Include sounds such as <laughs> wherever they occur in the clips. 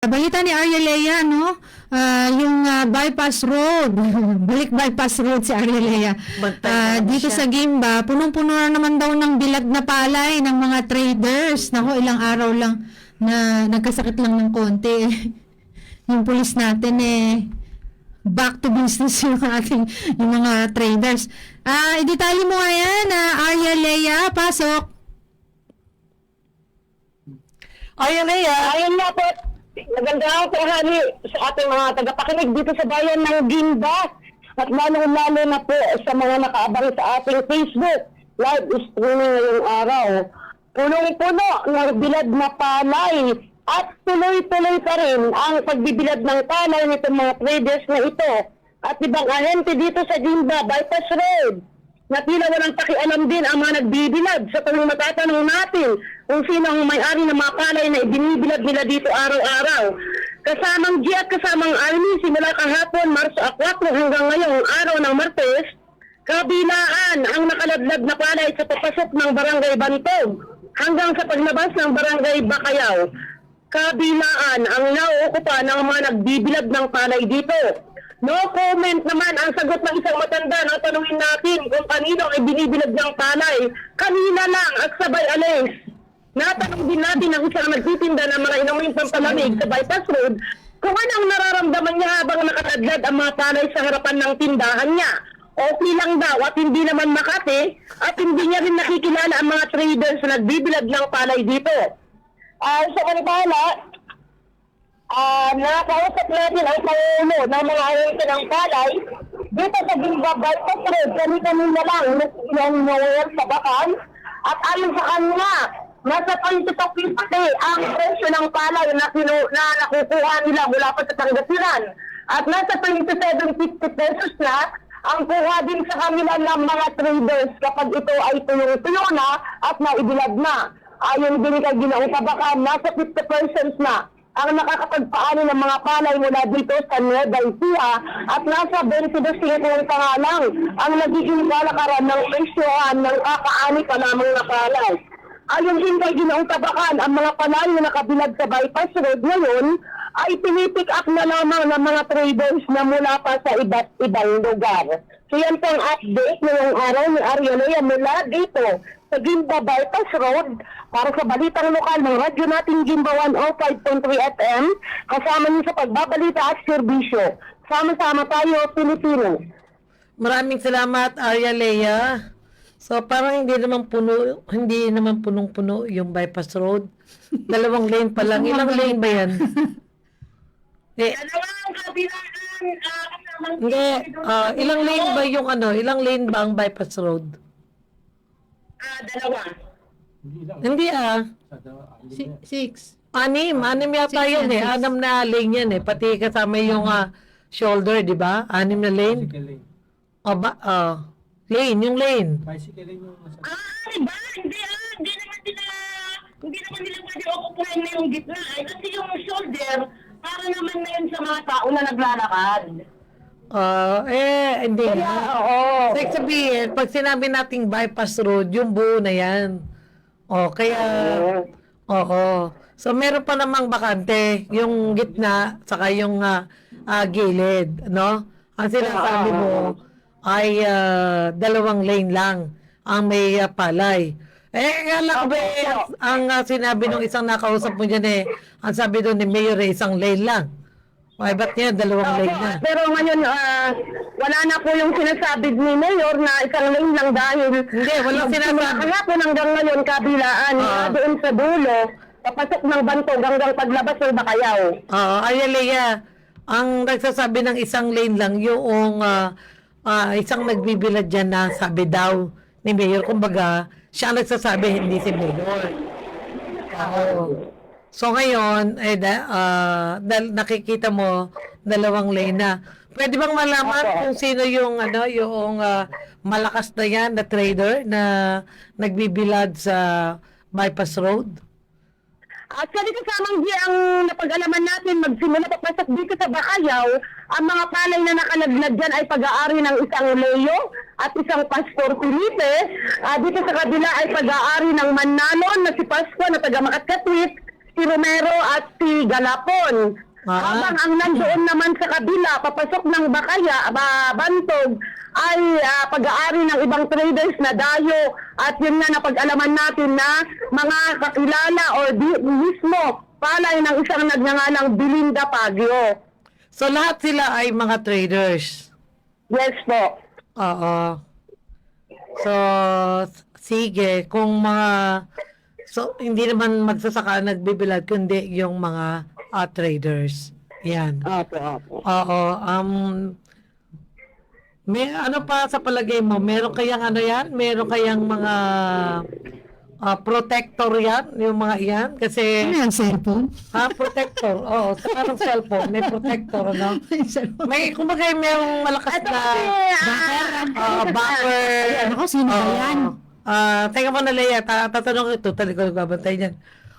Balita ni Arya Lea, no? Ah, yung ah, bypass road, <laughs> balik bypass road si Arya Lea. Ah, naman dito siya. sa Gimba, punong-puno na naman daw ng bilag na palay ng mga traders. Nako, ilang araw lang na nagkasakit lang ng konti. <laughs> yung pulis natin eh, back to business yung ating yung mga traders. Ah, i-detalye mo nga yan, ah, Arya Lea, pasok. Ayan na yan. Ayun nga po, magandang tanghali sa ating mga tagapakinig dito sa bayan ng Gimba. At lalong-lalo na po sa mga nakaabang sa ating Facebook live streaming ngayong araw. Punong-puno ng bilad na palay at tuloy-tuloy pa rin ang pagbibilad ng palay nitong mga traders na ito at ibang ahente dito sa Gimba, Bypass Road na tila walang pakialam din ang mga nagbibilad sa tuwing matatanong natin kung sino ang may-ari ng mga palay na ibinibilad nila dito araw-araw. Kasamang G at kasamang Army, simula kahapon, Marso 4 hanggang ngayong araw ng Martes, kabilaan ang nakaladlad na palay sa papasok ng Barangay Bantog hanggang sa paglabas ng Barangay Bakayaw. Kabilaan ang nauukupa ng mga nagbibilad ng palay dito. No comment naman ang sagot ng isang matanda na tanungin natin kung kanino ay binibilad ng palay. Kanina lang at sabay alis. Natanong din natin ang isang nagtitinda ng mga inuming pampalamig sa bypass road kung ano ang nararamdaman niya habang nakatadlad ang mga palay sa harapan ng tindahan niya. Okay lang daw at hindi naman Makati at hindi niya rin nakikilala ang mga traders na nagbibilad ng palay dito. Ah, sa kanibala, Ah, nakausap natin ang paulo ng mga ahente ng palay dito sa Gilga Bypass Road. Kami-kanina lang yung nawawal sa bakan. At ayon sa kanya, nasa 22.50 ang presyo ng palay na, sinu na nakukuha nila mula pa sa Pangasinan. At nasa 27.50 pesos na ang kuha din sa kanila ng mga traders kapag ito ay tuyong-tuyo na at naibilad na. Ayon din kay Ginoong Tabakan, nasa 50% na ang nakakapagpaano ng mga palay mula dito sa Nueva Ecija at nasa 22.50 pa nga lang ang nagiging kalakaran ng presyohan ng kakaani pa lamang na palay. Ayon din kay Ginoong Tabakan, ang mga palay na nakabilad sa bypass road ngayon ay pinipick up na lamang ng mga traders na mula pa sa iba't ibang lugar. So yan po ang update ngayong araw ni Arielea mula dito sa Gimba Bypass Road para sa balitang lokal ng radyo natin Gimba 105.3 FM kasama niyo sa pagbabalita at serbisyo. Sama-sama tayo, Pilipino. Maraming salamat, Arya Lea. So, parang hindi naman puno, hindi naman punong-puno yung bypass road. <laughs> Dalawang lane pa lang. Ilang lane ba yan? <laughs> Eh, Dalawang kabilaan, uh, hindi. ah, ilang lane ba yung ano? Ilang lane ba ang bypass road? Ah, dalawa. Hindi ah. Si- six. Anim. Anim yata Six yan, eh. six. Anim na lane yan eh. Pati kasama yung ah, shoulder, di ba? Anim na lane. O ba? ah, lane. Yung lane. Bicycle lane yung nasa... Ah, iba? Hindi ah, hindi naman nila, hindi naman nila pwede okupuhin na yung gitna. Ay, kasi yung shoulder, para naman na yun sa mga tao na naglalakad. Ah, eh, hindi Kaya, nga. oo. Ibig sabihin, pag sinabi nating bypass road, yung buo na yan. O, kaya, oo. So, meron pa namang bakante, yung gitna, saka yung ah, ah, gilid, no? Ang sinasabi mo ay ah, dalawang lane lang ang may ah, palay. Eh, alam ko ba, eh, ang, ang ah, sinabi ng isang nakausap mo dyan eh, ang sabi doon ni Mayor eh, isang lane lang. Ay, ba't niya dalawang lane na? Pero ngayon, ah, wala na po yung sinasabi ni Mayor na isang lane lang dahil Hindi, walang sinasabi. Kaya po hanggang ngayon, kabilaan, uh, doon sa dulo, papasok ng bantog hanggang paglabas ng bakayaw. Oo, Ayalea, ang nagsasabi ng isang lane lang yung ah, ah, isang nagbibilad dyan na sabi daw ni Mayor. Kumbaga, siya ang nagsasabi, hindi si Mayor. Oo. So ngayon, eh, da, ah, dal- nakikita mo dalawang lane na. Pwede bang malaman Opo. kung sino yung ano, yung ah, malakas na yan na trader na nagbibilad sa bypass road? Actually, kasamang di ang napag-alaman natin, magsimula papasok dito sa Bakayaw, ang mga palay na nakalaglag dyan ay pag-aari ng isang Leo at isang Pastor Felipe. Ah, dito sa kabila ay pag-aari ng Mannanon na si Pasco na taga Makatkatwit, si Romero at si Galapon. Ah. Habang ang nandoon naman sa kabila, papasok ng Bakaya, ba, Bantog, ay ah, pag-aari ng ibang traders na dayo at yun nga napag-alaman natin na mga kakilala o di, mismo palay ng isang nagngangalang Belinda Pagio. So lahat sila ay mga traders. Yes po. Oo. So, s- sige, kung mga so hindi naman magsasaka nagbibilad kundi yung mga ah, traders. Yan. Opo, opo. Oo, um may ano pa sa palagay mo? Meron kayang ano yan? Meron kayang mga ah, protector yan? Yung mga yan? Kasi, Ano yung cellphone? ha, protector. Oo, sa parang cellphone, may protector, ano? <laughs> cellphone. May, kumbaga, mayroong malakas Ito na kasi, Backer, uh, backer. Ako, sino ba Oo. yan? Ah, teka mo na, Leia. Ta tatanong ito. Talaga nagbabantay niyan.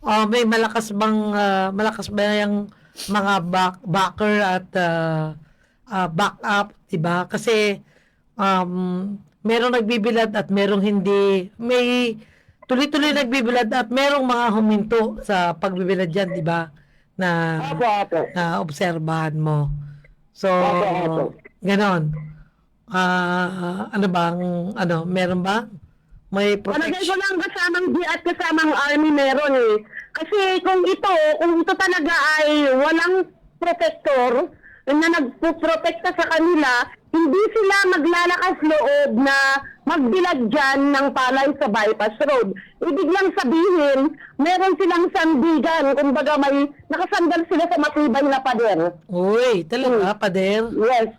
Oh, may malakas bang, ah, malakas ba yung mga back, backer at ah, ah, backup, diba? Kasi, um, merong nagbibilad at merong hindi. May tuloy-tuloy nagbibilad at merong mga huminto sa pagbibilad dyan, di ba? Na, Opo, opo. na obserbahan mo. So, Opo, opo. ganon. Ah, ano bang, ano, meron ba? May Palagay ko protection? lang kasamang D at kasamang Army meron eh. Kasi kung ito, kung ito talaga ay walang protector na nagpuprotekta sa kanila, hindi sila maglalakas loob na magbilad dyan ng palay sa bypass road. Ibig lang sabihin, meron silang sandigan, kumbaga may nakasandal sila sa matibay na pader. Uy, talaga, pader? Yes.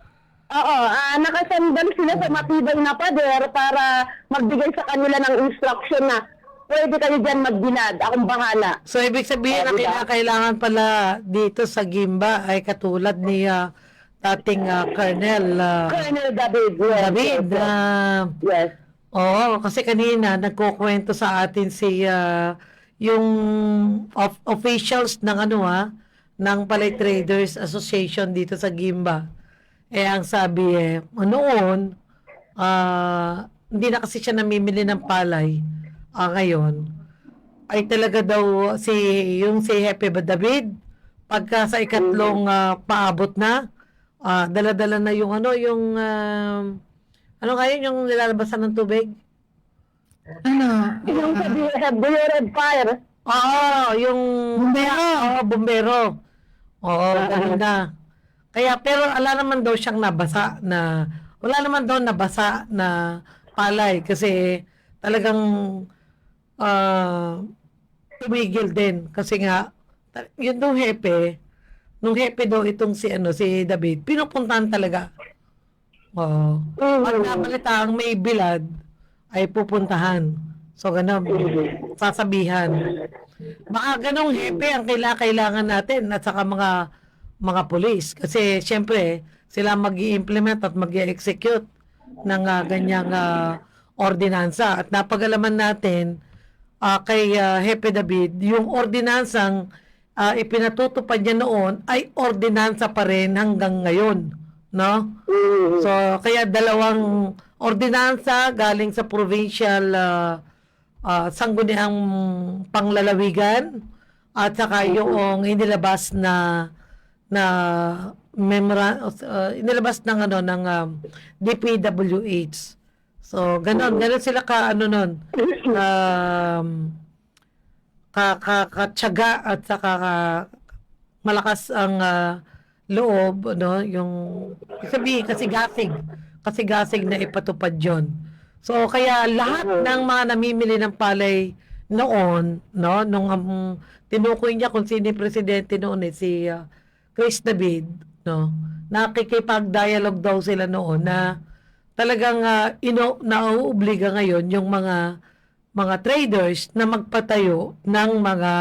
Oo, ah nakasandal sila sa matibay na pader para magbigay sa kanila ng instruction na pwede kayo dyan magbilad, akong bahala. So, ibig sabihin na Oh, diba? kailangan pala dito sa Gimba ay katulad ni ah, dating ah, Colonel ah, Colonel David, yes. David. yes, ah, yes. Oo, kasi kanina nagkukwento sa atin si ah, yung of- officials ng ano ha, ng Palay Traders Association dito sa Gimba. Eh ang sabi eh, noon ah, hindi na kasi siya namimili ng palay ah, ngayon. Ay talaga daw si yung si Hepe ba David pagka sa ikatlong ah, paabot na ah, dala-dala na yung ano yung ah, ano ngayon yung nilalabasan ng tubig? Ano? Yung <laughs> sa Bureau of Fire, Oo, yung Bumbero. Oo, bumbero. Oo, ganun na. Kaya pero ala naman daw siyang nabasa na wala naman daw nabasa na palay kasi talagang ah tumigil din kasi nga yun daw hepe nung hepe daw itong si ano si David pinupuntahan talaga. Oo. Pag nabalitaan may bilad ay pupuntahan. So ganun, sasabihan. Baka ganong hepe ang kaila- kailangan natin at saka mga mga pulis. Kasi siyempre, sila mag implement at mag execute ng ah, ganyang ah, ordinansa. At napagalaman natin ah, kay ah, Hepe David, yung ordinansang ah, ipinatutupad niya noon ay ordinansa pa rin hanggang ngayon. No? Mm. So, kaya dalawang ordinansa galing sa provincial uh, uh, sangguniang panglalawigan at saka yung inilabas na na memora uh, inilabas ng ano ng um, DPWH. So, ganon, ganon sila ka ano nun. Um, ka, ka, katyaga at saka ka, malakas ang ah, loob, no, yung sabi kasi gasig, kasi gasig na ipatupad yon. So kaya lahat ng mga namimili ng palay noon, no, nung um, tinukoy niya kung sino presidente noon eh, si ah, Chris David, no, nakikipag-dialogue daw sila noon na talagang uh, ino nauobliga ngayon yung mga mga traders na magpatayo ng mga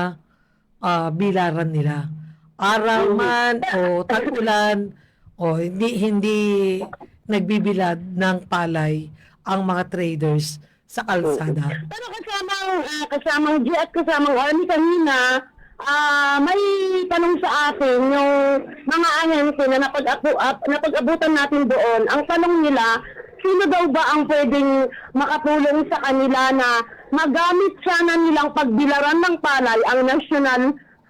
ah, bilaran nila. Araw man o tag-ulan o hindi hindi nagbibilad ng palay ang mga traders sa kalsada. Pero kasamang, ah, kasamang G at kasamang Army kanina, ah, may tanong sa atin yung mga ahente na napag-abu- ap- napag-abutan natin doon. Ang tanong nila, sino daw ba ang pwedeng makatulong sa kanila na magamit sana nilang pagbilaran ng palay ang National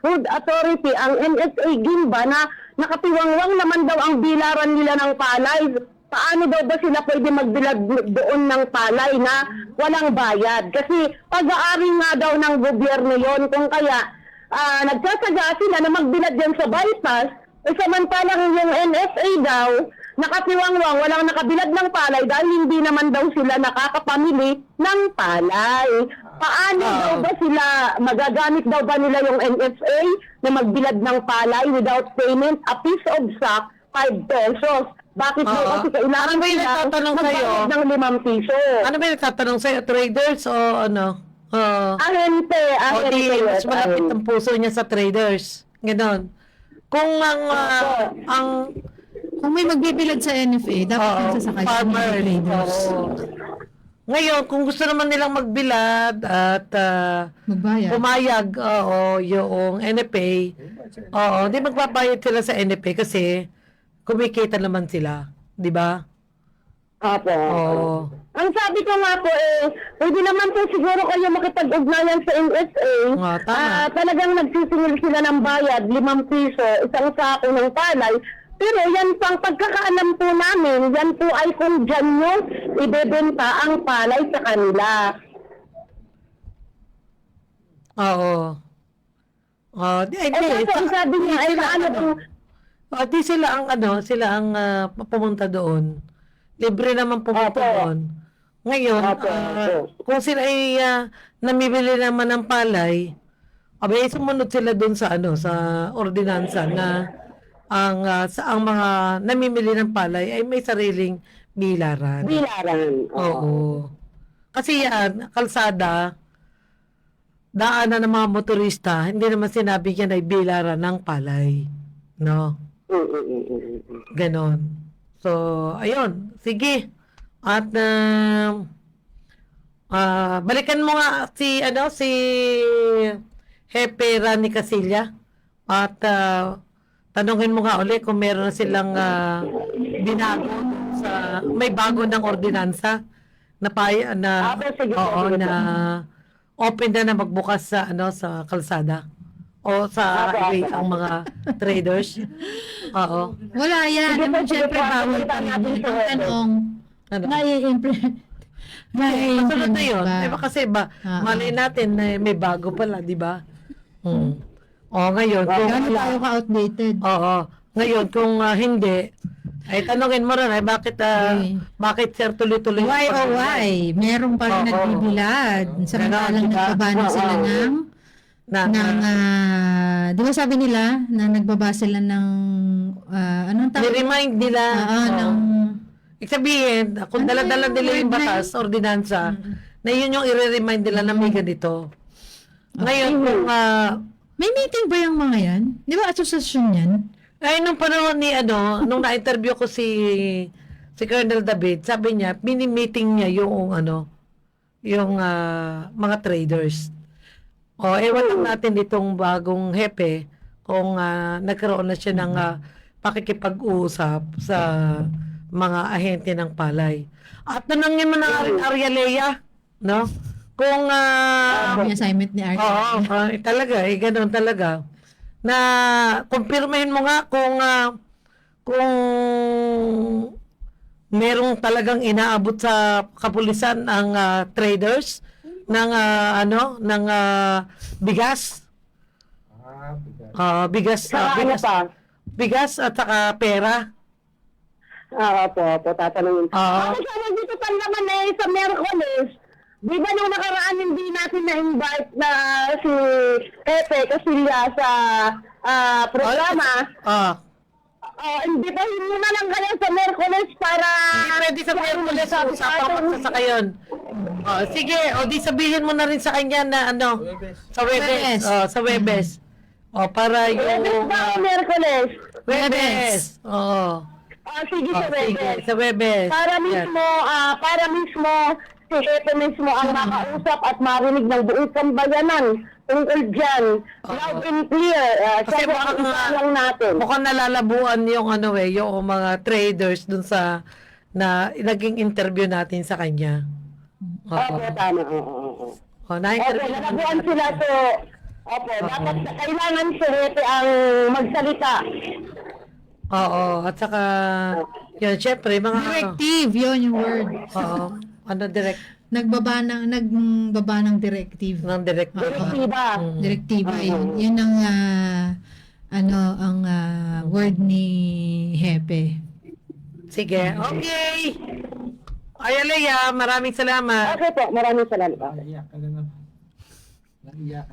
Food Authority, ang NSA Gimba na nakatiwangwang naman daw ang bilaran nila ng palay. Paano daw ba sila pwede magbilad doon ng palay na walang bayad? Kasi pag-aari nga daw ng gobyerno yon kung kaya ah, nagsasaga sila na magbilad yan sa bypass, eh, samantalang yung NSA daw, nakatiwangwang, walang nakabilad ng palay dahil hindi naman daw sila nakakapamili ng palay. Paano Oo. daw ba sila, magagamit daw ba nila yung NSA na magbilad ng palay without payment, a piece of sack, 5 pesos? Bakit daw Oo. kasi kailangan Ano ba yung nagtatanong sa'yo? ng 5 piso? Ano ba yung nagtatanong sa'yo? Traders o ano? Uh, Ahente, o ahente. di, mas malapit ang puso niya sa traders. Ganon. Kung ang, ah, ang, Kung may magbibilad sa NFA, dapat Oo, nasa sakay sa mga farmers. traders. Oo. Ngayon, kung gusto naman nilang magbilad at ah, Magbayad. pumayag, oo, yung NFA, oo, di magbabayad sila sa NFA kasi kumikita naman sila. Di ba? Opo. Oo. Ang sabi ko nga po eh, pwede naman po siguro kayo makipag-ugnayan sa NSA. Ah, tama. Ah, talagang nagsisingil sila ng bayad, limang piso, isang sako ng palay. Pero yan pang pagkakaalam po namin, yan po ay kung dyan nyo ibebenta ang palay sa kanila. Oo. Oh, di, Eh, hindi. kasi ang sabi niya, ay sila, paano ano, po, oh, di sila ang ano, sila ang ah, pumunta doon. Libre naman pumunta Opo. doon. Ngayon, Opo, ah, opo. kung sila ay ah, namimili naman ng palay, abay sumunod sila doon sa ano, sa ordinansa na ang ah, sa ang mga namimili ng palay ay may sariling bilaran. bilaran. Oo. Kasi yan, kalsada, daanan ng mga motorista, hindi naman sinabi yan ay bilaran ng palay. No? Mm, mm, mm, mm, mm. Ganon. So, ayun. Sige. At, um, ah, balikan mo nga si, ano, si Hepe Rani Casilla. At, ah, tanungin mo nga ulit kung meron na silang ah, binago sa, may bago ng ordinansa na pay, na, sige oo, sige na open na na magbukas sa, ano, sa kalsada o sa Apo, highway ang mga traders. <laughs> Oo. Wala yan. Sige po, Naman sige syempre po, bawal pa rin. Ang tanong, Ano? nai-implement. Masunod na yun. ba? Eh, ba kasi ba, Ah. malay natin na may bago pala, di ba? Hmm. O, ngayon, kung Gano'n tayo ka-outdated? oo, ngayon, kung ah, hindi, ay tanongin mo rin, ay bakit, ah, Okay. bakit sir tuloy-tuloy? Why oh why? Meron pa rin Oo. nagbibilad. Samantalang Ganon, diba? nagbabano sila Oo. ng Na, ng ah, di ba sabi nila na nagbaba sila ng ah, anong tawag? ni-remind nila, oo. ng Ibig sabihin, kung dala-dala nila yung batas, ordinansa, na yun yung i-remind nila na may ganito. Ngayon, kung, ah, may meeting ba yung mga yan? Di ba asosasyon yan? Ay, nung panahon ni ano, nung na-interview ko si si Colonel David, sabi niya, mini-meeting niya yung ano, yung ah, mga traders. O, ewan lang natin ditong bagong hepe kung ah, nagkaroon na siya ng ah, pakikipag-usap sa mga ahente ng palay. At tanongin mo na rin Arialea, no? Kung ah, Yung assignment ni Art. Oo, ah, eh, talaga, eh, ganun talaga. Na, kumpirmahin mo nga kung, ah, kung merong talagang inaabot sa kapulisan ang ah, traders ng ah, ano, ng ah, bigas. Ah, bigas, ah, Saka ano bigas, pa? bigas at saka pera. Ah, opo, opo, tatanungin. Oo. Ako sana dito pa naman eh, sa Mercoles, di ba nung nakaraan hindi natin na-invite na si Pepe Casilla sa ah, programa, Ah, uh, imbitahin mo na lang kayo sa Mercoles para... Hindi pwede sa Merkules, usapan mo sa sakayon. Oh, sige, o di sabihin mo na rin sa kanya na ano, sa Webes. Webes. Oh, sa Webes. O, para Webes yung ba uh, o Mercoles? Webes. Oo. Ah, sige Oh, sa sige, Webes. sa Webes. Para mismo, ah, para mismo, si Pepe mismo ang makausap at marinig ng buong sambayanan tungkol dyan. Loud and clear. Uh, Kasi Kasi baka ang nga- lang natin. Mukhang nalalabuan yung ano eh, yung mga traders dun sa na naging interview natin sa kanya. Oo. Opo, tama. Oo, oo, oo. Oh, Opo, na-interview nalabuan natin. sila so Opo, dapat kailangan si Hepe ang magsalita. Oo, at saka, yun, syempre, mga, Directive, yun yung word. oo, ano, direct, Nagbaba ng, nagbaba ng directive. ng direct, Direktiba. Direktiba, yun. Yun ang, ah, ano, ang ah, word ni Hepe. Sige, okay. Ay, Alea, maraming salamat. Okay po, maraming salamat. Naiyak ka na naman. Naiyak.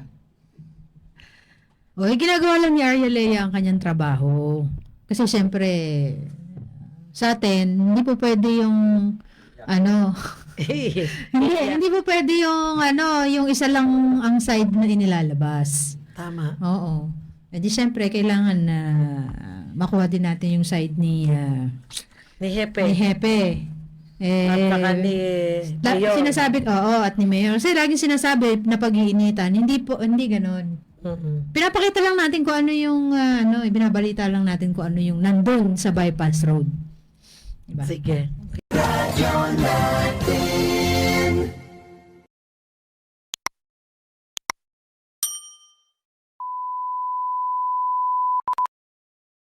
O, eh, ginagawa lang ni Arya Lea ang kanyang trabaho. Kasi syempre, sa atin, hindi po pwede yung, ano, <laughs> hindi, hindi po pwede yung, ano, yung isa lang ang side na inilalabas. Tama. Oo. E di syempre, kailangan na makuha din natin yung side ni, ah, Ni Hepe. ni Hepe. Eh, At saka ni Mayor. sinasabi, oo, at ni Mayor. Kasi laging sinasabi na pag-iinitan. Hindi po, hindi ganon. Mm-mm. Pinapakita lang natin kung ano yung uh, ano, binabalita lang natin kung ano yung nandoon sa bypass road. Diba? Sige. Okay.